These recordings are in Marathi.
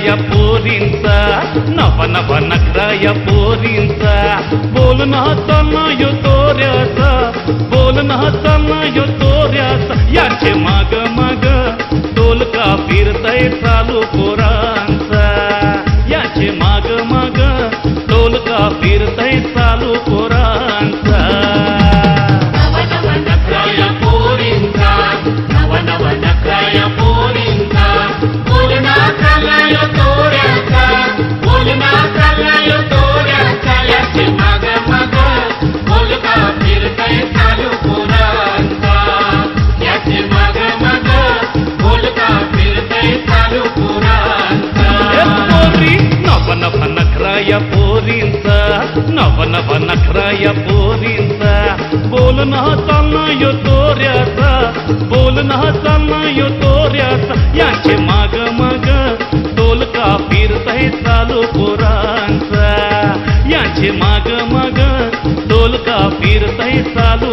पोरींचा नवा नवा नखरा या पोरींचा. बोल हसणं यो तोऱ्याचा बोल हसणं यो तोऱ्याचा याचे माग माग डोलका फिरतय चालू पोरांचा. याचे माग माग डोलका फिरतय चालू या पोरींचा. बोल बोलणं चालणं यो तोऱ्याचा. बोल बोलणं चालणं यो तोऱ्याचा. याचे माग मग माग डोलका फिरताय चालू पोरांचा. याचे माग मग माग डोलका फिरताय चालू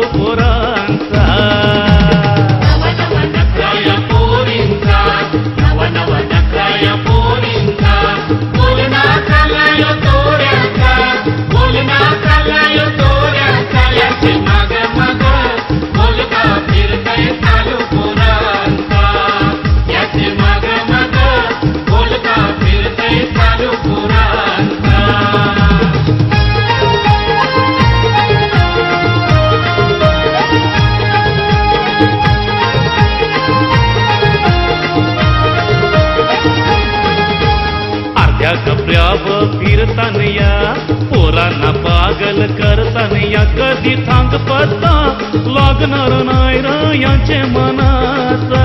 कपड्यावर फिरतान या पोरांना पागल करतान या. कधी थांब पत्ता लागणार नाही र मनाचा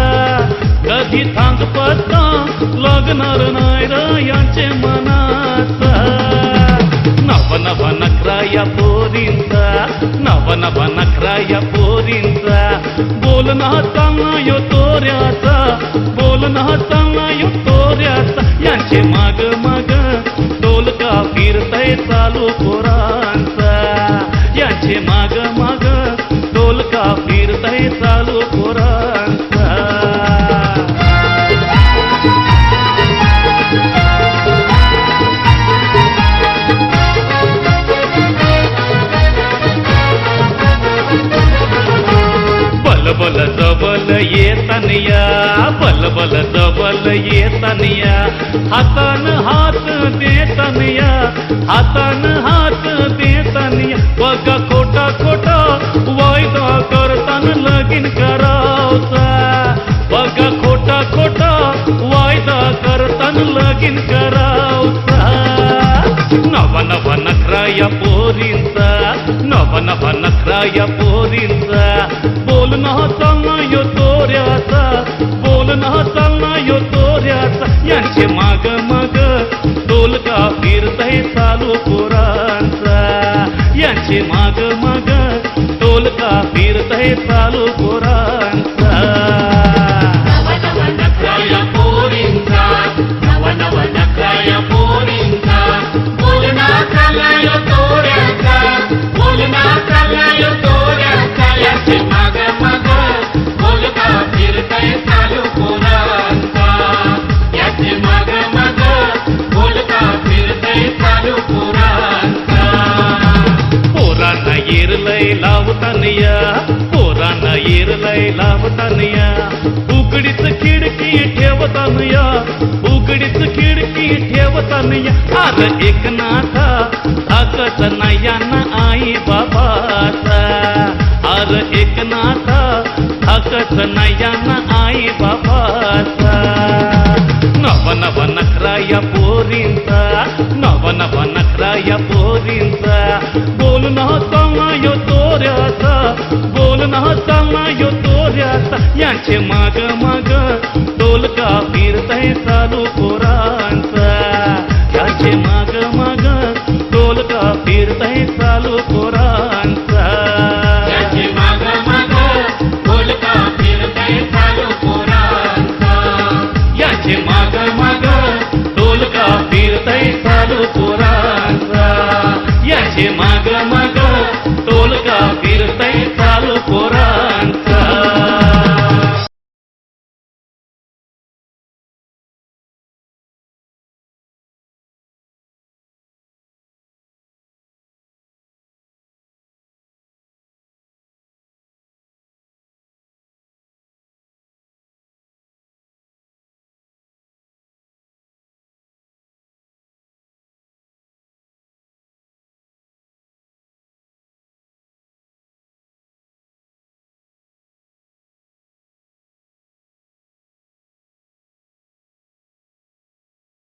कधी थांब पत्ता लागणार नाही र मनाचा नव नव नखरा या पोरींचा नव नव नखरा या पोरींचा. बोलणं चांगला यो तोऱ्याचा बोलणं चांगला यो तोऱ्याचा. यांचे बल बल जबल येतनया बल बल जबल येतनया हातान हात देतनया हातान हात देतनया बघा खोटा खोटा वायदा करतान लगीन करावचा बघा खोटा खोटा वायदा करतान लगीन करावचा नव नव नखरा या पोरींचा नव नव नखरा या पोरींचा बोलणं माग माग टोलका फिरत फिरतय चालू पोरा लावतानया पोरांना येरलय लावतानया उघडीच खिडकी ठेवतानया उघडीच खिडकी ठेवतानया अर एक नाथा थाकत नयाना आई बाबाचा. अर एक नाथा थाकत नयाना आई बाबाचा. नव नव नखरा या पोरींचा नव नव नखरा या पोरींचा. बोलणं चालणं यो तोऱ्याचा बोलणं चालणं यो तोऱ्याचा यांचे माग माग डोलका फिरतय चालू पोरांचा. यांचे माग माग डोलका फिरतय चालू पोरांचा. याचे माग फिरतय चालू पोरांचा. याचे माग